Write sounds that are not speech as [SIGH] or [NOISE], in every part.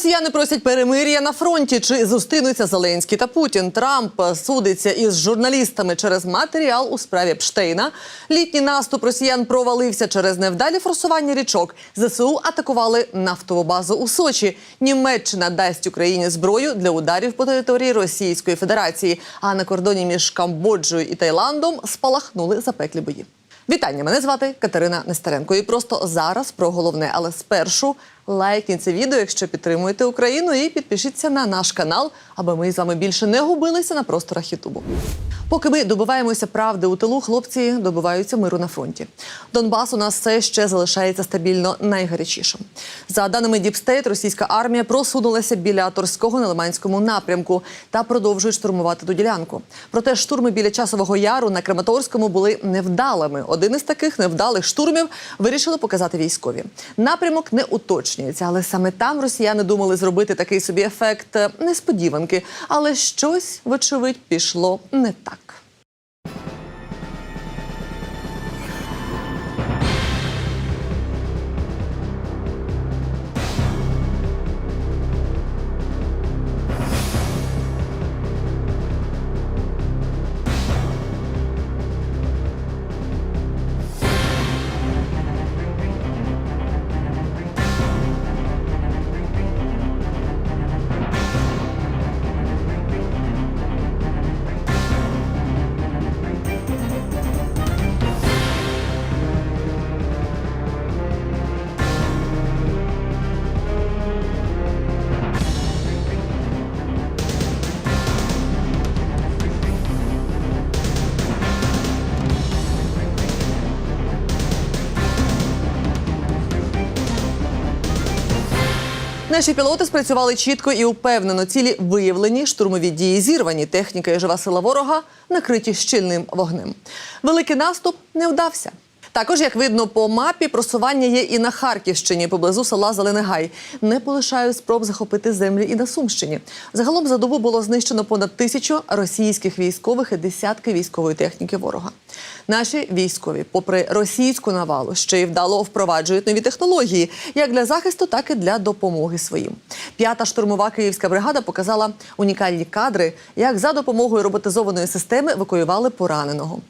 Росіяни просять перемир'я на фронті. Чи зустрінуться Зеленський та Путін? Трамп судиться із журналістами через матеріал у справі Пштейна. Літній наступ росіян провалився через невдалі форсування річок. ЗСУ атакували нафтову базу у Сочі. Німеччина дасть Україні зброю для ударів по території Російської Федерації. А на кордоні між Камбоджею і Таїландом спалахнули запеклі бої. Вітання! Мене звати Катерина Нестеренко. І просто зараз про головне, але спершу лайкніть це відео, якщо підтримуєте Україну, і підпишіться на наш канал, аби ми з вами більше не губилися на просторах Ютубу. Поки ми добиваємося правди у тилу, хлопці добиваються миру на фронті. Донбас у нас все ще залишається стабільно найгарячішим. За даними Діпстейт, російська армія просунулася біля Торського на Лиманському напрямку та продовжує штурмувати ту ділянку. Проте штурми біля часового яру на Краматорському були невдалими. Один із таких невдалих штурмів вирішили показати військові. Напрямок не уточнюється, але саме там росіяни думали зробити такий собі ефект е, несподіванки. Але щось, вочевидь, пішло не так. Наші пілоти спрацювали чітко і упевнено. Цілі виявлені, штурмові дії зірвані. Техніка і жива сила ворога накриті щільним вогнем. Великий наступ не вдався. Також, як видно по мапі, просування є і на Харківщині, поблизу села Зеленегай. Не полишають спроб захопити землі і на Сумщині. Загалом за добу було знищено понад тисячу російських військових і десятки військової техніки ворога. Наші військові, попри російську навалу, ще й вдало впроваджують нові технології як для захисту, так і для допомоги своїм. П'ята штурмова київська бригада показала унікальні кадри, як за допомогою роботизованої системи евакуювали пораненого.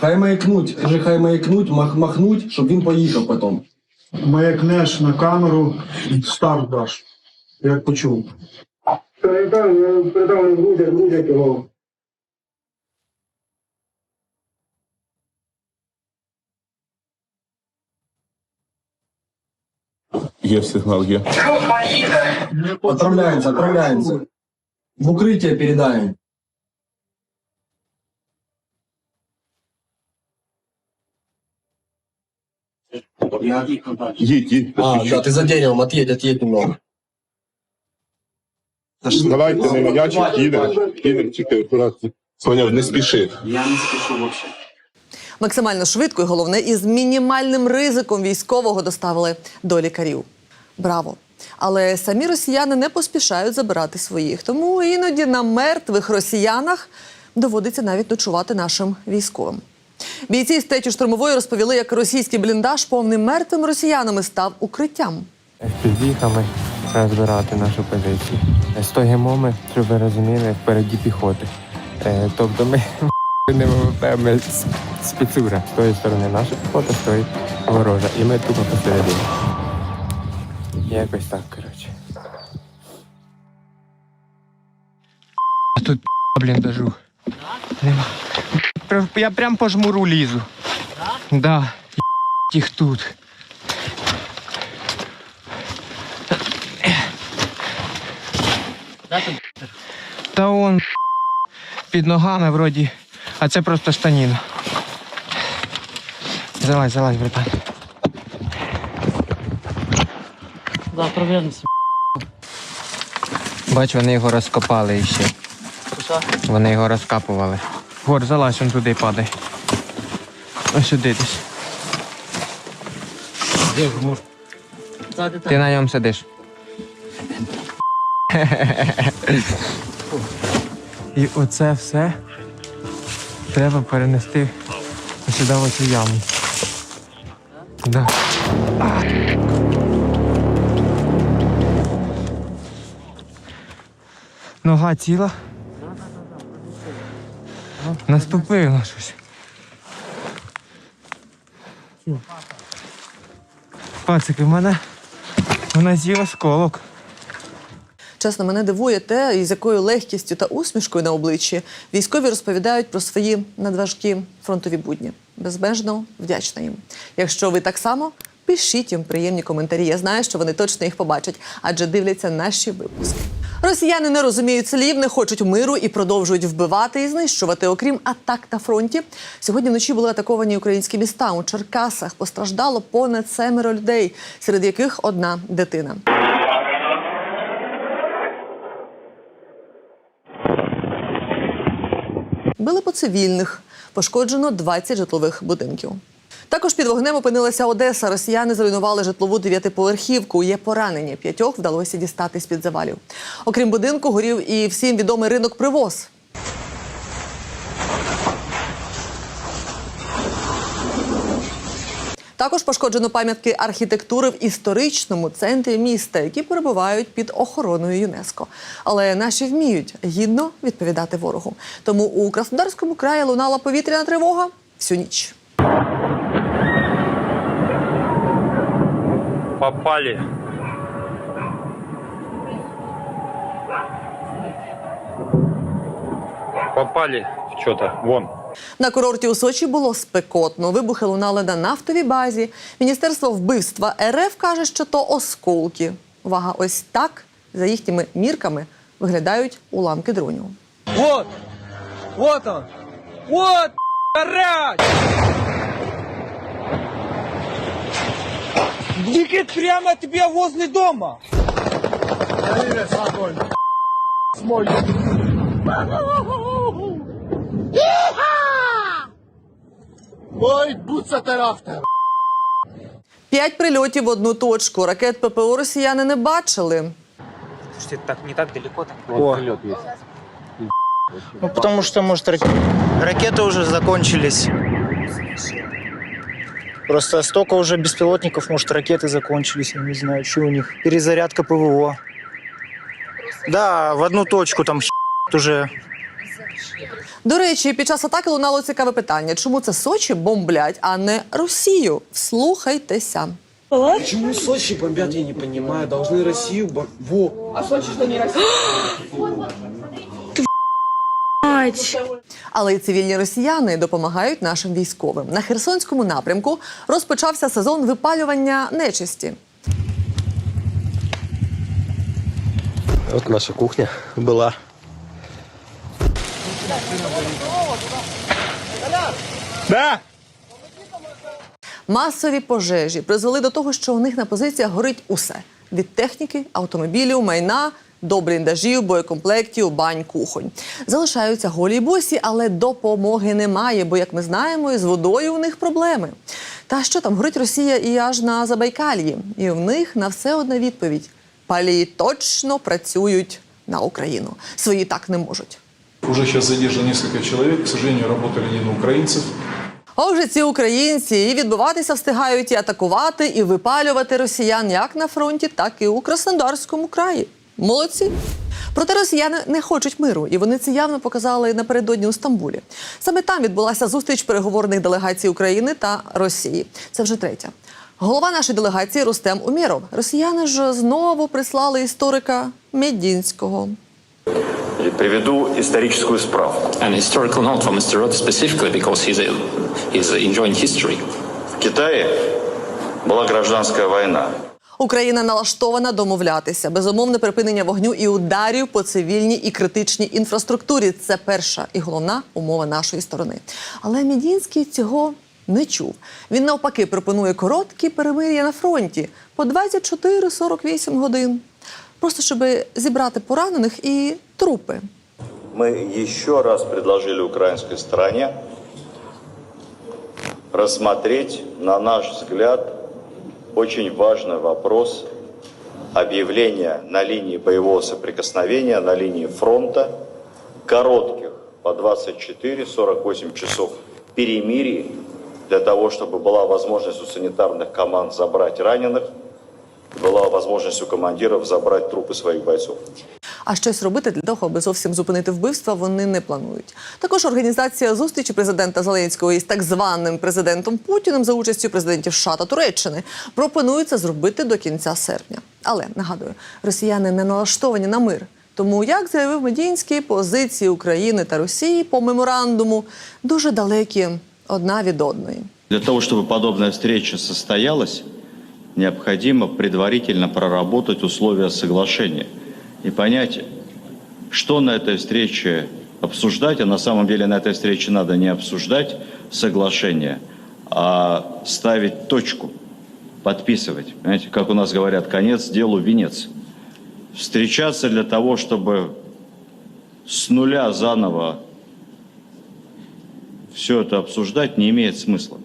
Хай маякнуть, кажи, хай маякнуть, мах, махнуть, щоб він поїхав потім. маякнеш на камеру, старт даш, як почув. Передав, я передав грузять, грузять його. Є сигнал, є. Отправляємося, отправляємося. В укриття передаємо. Їдь, їдь. А, да, ти за деревом, отъедь, отъедь немного. Давайте не маячик, їдемо. Їдемо, тільки акуратно. Поняв, не спіши. Максимально швидко і головне із мінімальним ризиком військового доставили до лікарів. Браво! Але самі росіяни не поспішають забирати своїх. Тому іноді на мертвих росіянах доводиться навіть ночувати нашим військовим. Бійці з третьої штурмової розповіли, як російський бліндаж повним мертвими росіянами став укриттям. FPV-хами розбирати нашу позицію. Стоїмо ми, щоб ви розуміли, впереді піхоти. Е, тобто ми [LAUGHS] не ВВП, ми спецура. З тої сторони наша піхота, з тої ворожа. І ми тупо посередині. Якось так, коротше. А тут [LAUGHS] бліндажу. Нема. Я прям по жмуру лізу. Да. Їх тут. Та он під ногами вроді, а це просто штаніна. Залазь, залазь, братан. Да, провернемся. Бач, вони його розкопали ще. Що? Вони його розкапували. Гор, залазь, он туди падає. Ось сюди десь. Де гор? Ти на ньому сидиш. І оце все треба перенести сюди в цю яму. Да. Нога ціла. Наступило щось. Пацики, в мене вона з'їла осколок. Чесно, мене дивує те, із якою легкістю та усмішкою на обличчі військові розповідають про свої надважкі фронтові будні. Безмежно вдячна їм. Якщо ви так само, пишіть їм приємні коментарі. Я знаю, що вони точно їх побачать, адже дивляться наші випуски. Росіяни не розуміють слів, не хочуть миру і продовжують вбивати і знищувати. Окрім атак на фронті, сьогодні вночі були атаковані українські міста. У Черкасах постраждало понад семеро людей, серед яких одна дитина. Били по цивільних, пошкоджено 20 житлових будинків. Також під вогнем опинилася Одеса. Росіяни зруйнували житлову дев'ятиповерхівку. Є поранені. П'ятьох вдалося дістати з-під завалів. Окрім будинку, горів і всім відомий ринок привоз. Також пошкоджено пам'ятки архітектури в історичному центрі міста, які перебувають під охороною ЮНЕСКО. Але наші вміють гідно відповідати ворогу. Тому у Краснодарському краї лунала повітряна тривога всю ніч. Попали. Попали в что-то. Вон. На курорті у Сочі було спекотно. Вибухи лунали на нафтовій базі. Міністерство вбивства РФ каже, що то осколки. Увага, ось так за їхніми мірками виглядають уламки дронів. Вот! Вот он! Вот! Орать! Двигать прямо от тебя возле дома! П'ять прильотів в одну точку. Ракет ППО росіяни не бачили. Слушайте, так не так далеко так. Ну, потому что, может, рак- ракеты уже закончились. Просто столько уже беспилотников, может, ракеты закончились, я не знаю, что у них. Перезарядка ПВО. Да, в одну точку там уже. До речі, під час атаки лунало цікаве питання: чому це Сочі бомблять, а не Росію? Вслухайтеся. Почему Сочи бомбят, я не понимаю. Должны Россию бом... Во! Але й цивільні росіяни допомагають нашим військовим. На Херсонському напрямку розпочався сезон випалювання нечисті. Вот наша кухня была. Да! Масові пожежі призвели до того, що у них на позиціях горить усе: від техніки, автомобілів, майна до бліндажів, боєкомплектів, бань, кухонь. Залишаються голі й босі, але допомоги немає, бо, як ми знаємо, із водою у них проблеми. Та що там горить Росія і аж на Забайкальї? І в них на все одна відповідь: палії точно працюють на Україну. Свої так не можуть. Уже сейчас задержано несколько человек, к сожалению, работали не на украинцев. А вже ці українці і відбиватися встигають, і атакувати, і випалювати росіян як на фронті, так і у Краснодарському краї. Молодці. Проте росіяни не хочуть миру, і вони це явно показали напередодні у Стамбулі. Саме там відбулася зустріч переговорних делегацій України та Росії. Це вже третя. Голова нашої делегації Рустем Умєров. Росіяни ж знову прислали історика Медінського. Приведу историческую справку. An historical note for Mr. Roth specifically because he's, a, he's enjoying history. В Китае была гражданская война. Україна налаштована домовлятися. Безумовне припинення вогню і ударів по цивільній і критичній інфраструктурі. Це перша і головна умова нашої сторони. Але Мідінський цього не чув. Він навпаки пропонує короткі перемир'я на фронті по 24-48 годин. Просто щоб зібрати поранених і трупи. Мы еще раз предложили украинской стороне рассмотреть, на наш взгляд, очень важный вопрос объявления на линии боевого соприкосновения, на линии фронта, коротких по 24-48 часов перемирий, для того, чтобы была возможность у санитарных команд забрать раненых, была возможность у командиров забрать трупы своих бойцов. А щось робити для того, аби зовсім зупинити вбивства, вони не планують. Також організація зустрічі президента Зеленського із так званим президентом Путіним за участю президентів США та Туреччини пропонується зробити до кінця серпня. Але нагадую, росіяни не налаштовані на мир. Тому, як заявив Медінський, позиції України та Росії по меморандуму дуже далекі одна від одної. Для того, чтобы подобная встреча состоялась, необходимо предварительно проработать условия соглашения и понять, что на этой встрече обсуждать, а на самом деле на этой встрече надо не обсуждать соглашение, а ставить точку, подписывать. Понимаете, как у нас говорят, конец делу венец. Встречаться для того, чтобы с нуля заново все это обсуждать, не имеет смысла.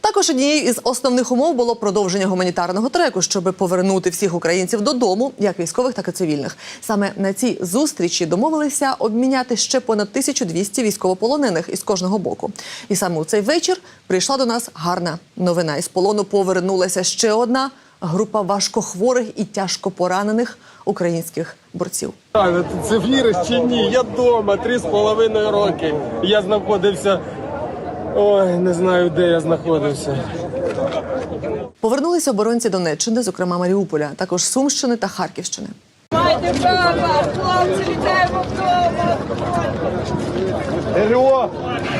Також однією із основних умов було продовження гуманітарного треку, щоб повернути всіх українців додому, як військових, так і цивільних. Саме на цій зустрічі домовилися обміняти ще понад 1200 військовополонених із кожного боку. І саме у цей вечір прийшла до нас гарна новина. Із полону повернулася ще одна група важкохворих і тяжко поранених українських борців. Це віриш чи ні? Я вдома три з половиною роки. Я знаходився. Ой, не знаю, де я знаходився. Повернулися оборонці Донеччини, зокрема Маріуполя, також Сумщини та Харківщини. Майте права, хлопці, вітаємо вдома.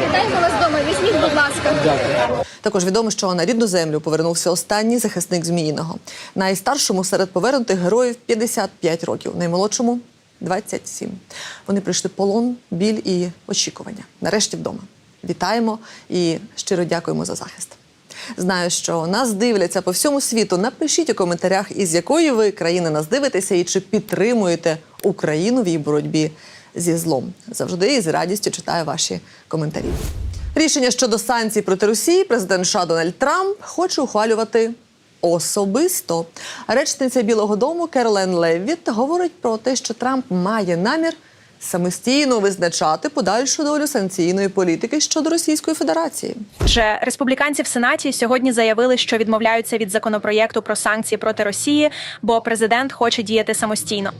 Вітаємо вас вдома, візьміть, будь ласка. Також відомо, що на рідну землю повернувся останній захисник Зміїного. Найстаршому серед повернутих героїв 55 років, наймолодшому 27. Вони прийшли полон, біль і очікування. Нарешті вдома. Вітаємо і щиро дякуємо за захист. Знаю, що нас дивляться по всьому світу. Напишіть у коментарях, із якої ви країни нас дивитеся і чи підтримуєте Україну в її боротьбі зі злом. Завжди і з радістю читаю ваші коментарі. Рішення щодо санкцій проти Росії президент США Дональд Трамп хоче ухвалювати особисто. Речниця Білого Дому Керолен Левіт говорить про те, що Трамп має намір самостійно визначати подальшу долю санкційної політики щодо Російської Федерації. Вже республіканці в Сенаті сьогодні заявили, що відмовляються від законопроєкту про санкції проти Росії, бо президент хоче діяти самостійно.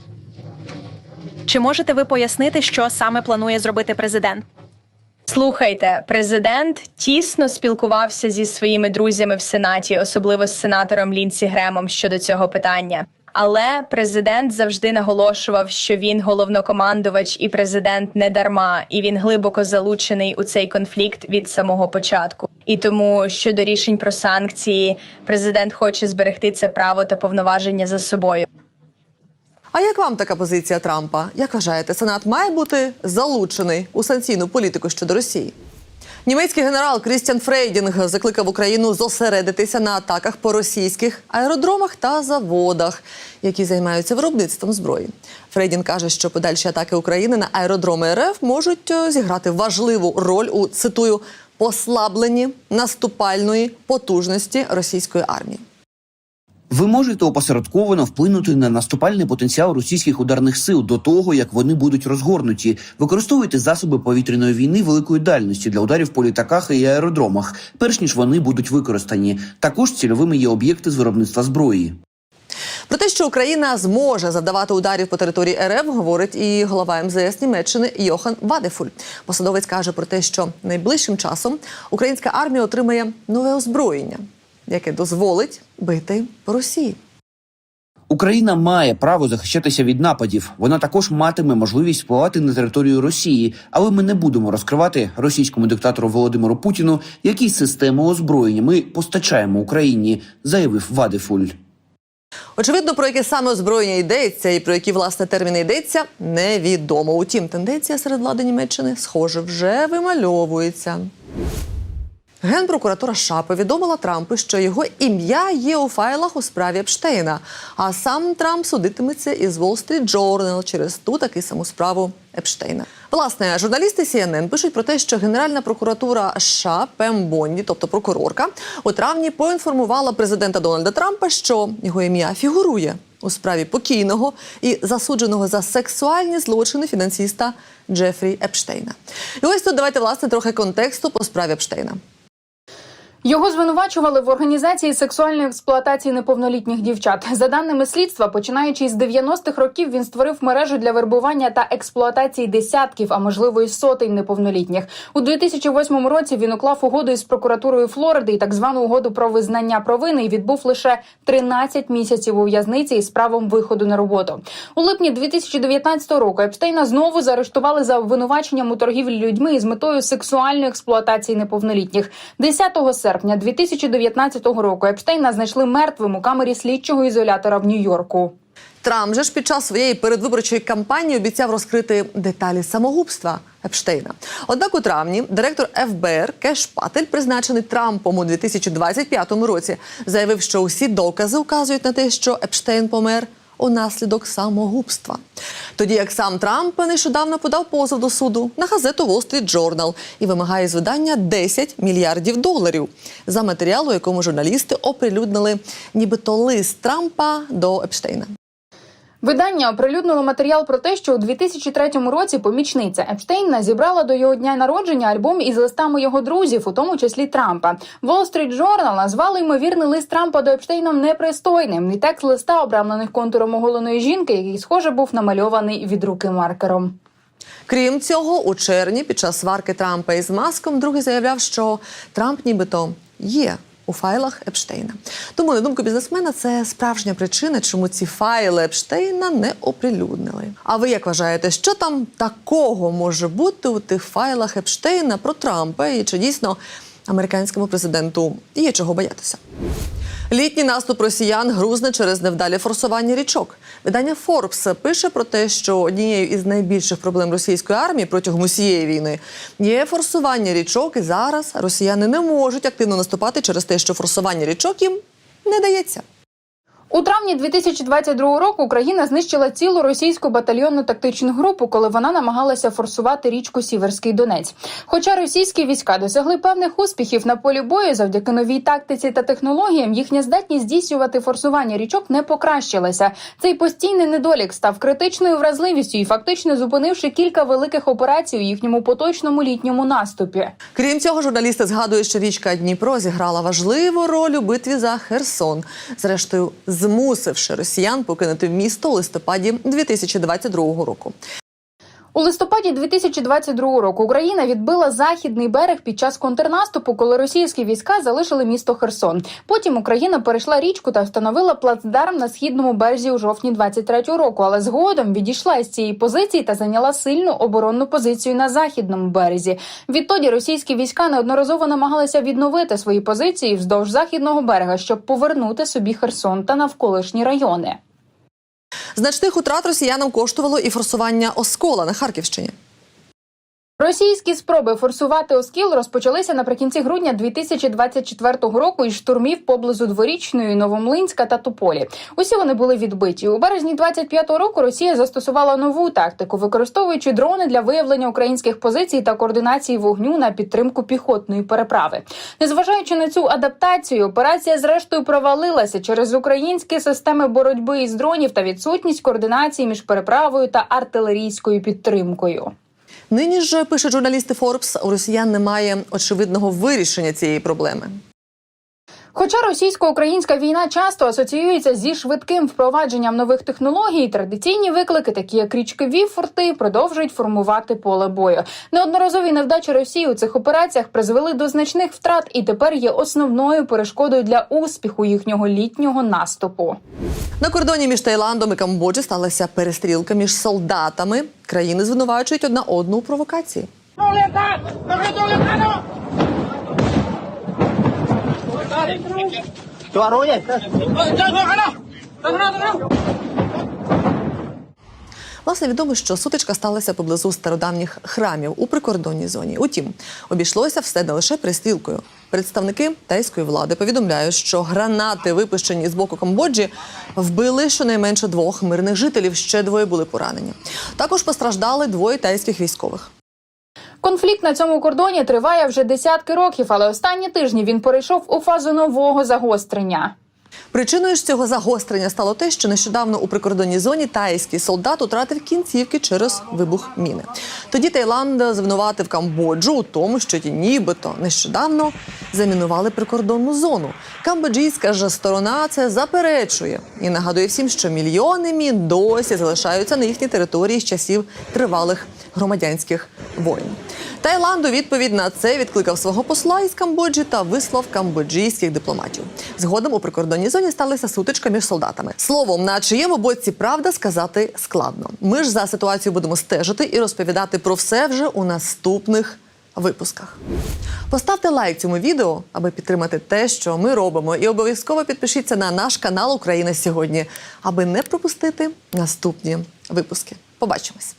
Чи можете ви пояснити, що саме планує зробити президент? Слухайте, президент тісно спілкувався зі своїми друзями в сенаті, особливо з сенатором Лінсі Гремом щодо цього питання. Але президент завжди наголошував, що він головнокомандувач і президент не дарма, і він глибоко залучений у цей конфлікт від самого початку. І тому щодо рішень про санкції, президент хоче зберегти це право та повноваження за собою. А як вам така позиція Трампа? Як вважаєте, Сенат має бути залучений у санкційну політику щодо Росії? Німецький генерал Крістіан Фрейдінг закликав Україну зосередитися на атаках по російських аеродромах та заводах, які займаються виробництвом зброї. Фрейдін каже, що подальші атаки України на аеродроми РФ можуть е, зіграти важливу роль у цитую послабленні наступальної потужності російської армії. Ви можете опосередковано вплинути на наступальний потенціал російських ударних сил до того, як вони будуть розгорнуті. Використовуйте засоби повітряної війни великої дальності для ударів по літаках і аеродромах, перш ніж вони будуть використані. Також цільовими є об'єкти з виробництва зброї. Про те, що Україна зможе завдавати ударів по території РФ, говорить і голова МЗС Німеччини Йохан Вадефуль. Посадовець каже про те, що найближчим часом українська армія отримає нове озброєння, яке дозволить бити по Росії. Україна має право захищатися від нападів. Вона також матиме можливість впливати на територію Росії, але ми не будемо розкривати російському диктатору Володимиру Путіну, які системи озброєння ми постачаємо Україні, заявив Вадефуль. Очевидно, про яке саме озброєння йдеться і про які власне терміни йдеться, невідомо. Утім, тенденція серед влади Німеччини, схоже, вже вимальовується. Генпрокуратура США повідомила Трампу, що його ім'я є у файлах у справі Епштейна. А сам Трамп судитиметься із Wall Street Journal через ту таки саму справу Епштейна. Власне, журналісти CNN пишуть про те, що Генеральна прокуратура США Пем Бонді, тобто прокурорка, у травні поінформувала президента Дональда Трампа, що його ім'я фігурує у справі покійного і засудженого за сексуальні злочини фінансіста Джефрі Епштейна. І ось тут давайте власне трохи контексту по справі Епштейна. Його звинувачували в організації сексуальної експлуатації неповнолітніх дівчат. За даними слідства, починаючи з 90-х років, він створив мережу для вербування та експлуатації десятків, а можливо й сотень неповнолітніх. У 2008 році він уклав угоду із прокуратурою Флориди і так звану угоду про визнання провини і відбув лише 13 місяців у в'язниці із правом виходу на роботу. У липні 2019 року Епштейна знову заарештували за обвинуваченням у торгівлі людьми із метою сексуальної експлуатації неповнолітніх. 10 серпня 2019 року Епштейна знайшли мертвим у камері слідчого ізолятора в Нью-Йорку. Трамп же ж під час своєї передвиборчої кампанії обіцяв розкрити деталі самогубства Епштейна. Однак у травні директор ФБР Кеш Патель, призначений Трампом у 2025 році, заявив, що усі докази указують на те, що Епштейн помер унаслідок самогубства. Тоді як сам Трамп нещодавно подав позов до суду на газету Wall Street Journal і вимагає з видання 10 мільярдів доларів за матеріал, у якому журналісти оприлюднили нібито лист Трампа до Епштейна. Видання оприлюднило матеріал про те, що у 2003 році помічниця Епштейна зібрала до його дня народження альбом із листами його друзів, у тому числі Трампа. Wall Street Journal назвали ймовірний лист Трампа до Епштейна непристойним. І текст листа, обрамлених контуром оголеної жінки, який схоже був намальований від руки маркером. Крім цього, у червні під час сварки Трампа із Маском другий заявляв, що Трамп нібито є. У файлах Епштейна. Тому, на думку бізнесмена, це справжня причина, чому ці файли Епштейна не оприлюднили. А ви як вважаєте, що там такого може бути у тих файлах Епштейна про Трампа? І чи дійсно американському президенту є чого боятися? Літній наступ росіян грузне через невдалі форсування річок. Видання Форбс пише про те, що однією із найбільших проблем російської армії протягом усієї війни є форсування річок. І зараз росіяни не можуть активно наступати через те, що форсування річок їм не дається. У травні 2022 року Україна знищила цілу російську батальйонну тактичну групу, коли вона намагалася форсувати річку Сіверський Донець. Хоча російські війська досягли певних успіхів на полі бою завдяки новій тактиці та технологіям, їхня здатність здійснювати форсування річок не покращилася. Цей постійний недолік став критичною вразливістю і фактично зупинивши кілька великих операцій у їхньому поточному літньому наступі. Крім цього, журналісти згадують, що річка Дніпро зіграла важливу роль у битві за Херсон, зрештою змусивши росіян покинути місто у листопаді 2022 року. У листопаді 2022 року Україна відбила західний берег під час контрнаступу, коли російські війська залишили місто Херсон. Потім Україна перейшла річку та встановила плацдарм на східному березі у жовтні 23-го року, але згодом відійшла із цієї позиції та зайняла сильну оборонну позицію на західному березі. Відтоді російські війська неодноразово намагалися відновити свої позиції вздовж західного берега, щоб повернути собі Херсон та навколишні райони. Значних утрат росіянам коштувало і форсування Оскола на Харківщині. Російські спроби форсувати Оскіл розпочалися наприкінці грудня 2024 року із штурмів поблизу дворічної Новомлинська та Тополі. Усі вони були відбиті. У березні 25-го року Росія застосувала нову тактику, використовуючи дрони для виявлення українських позицій та координації вогню на підтримку піхотної переправи. Незважаючи на цю адаптацію, операція зрештою провалилася через українські системи боротьби із дронів та відсутність координації між переправою та артилерійською підтримкою. Нині ж пише журналісти Форбс, у росіян немає очевидного вирішення цієї проблеми. Хоча російсько-українська війна часто асоціюється зі швидким впровадженням нових технологій, традиційні виклики, такі як річкові форти, продовжують формувати поле бою. Неодноразові невдачі Росії у цих операціях призвели до значних втрат і тепер є основною перешкодою для успіху їхнього літнього наступу. На кордоні між Таїландом і Камбоджі сталася перестрілка між солдатами. Країни звинувачують одна одну у провокації. Власне, відомо, що сутичка сталася поблизу стародавніх храмів у прикордонній зоні. Утім, обійшлося все не лише пристрілкою. Представники тайської влади повідомляють, що гранати, випущені з боку Камбоджі, вбили щонайменше двох мирних жителів. Ще двоє були поранені. Також постраждали двоє тайських військових. Конфлікт на цьому кордоні триває вже десятки років, але останні тижні він перейшов у фазу нового загострення. Причиною ж цього загострення стало те, що нещодавно у прикордонній зоні тайський солдат утратив кінцівки через вибух міни. Тоді Таїланд звинуватив Камбоджу у тому, що ті нібито нещодавно замінували прикордонну зону. Камбоджійська ж сторона це заперечує і нагадує всім, що мільйони мін досі залишаються на їхній території з часів тривалих громадянських воєн. Таїланд у відповідь на це відкликав свого посла із Камбоджі та вислав камбоджійських дипломатів. Згодом у прикордонній зоні сталася сутичка між солдатами. Словом, на чиєму боці правда сказати складно. Ми ж за ситуацією будемо стежити і розповідати про все вже у наступних випусках. Поставте лайк цьому відео, аби підтримати те, що ми робимо, і обов'язково підпишіться на наш канал Україна сьогодні, аби не пропустити наступні випуски. Побачимось.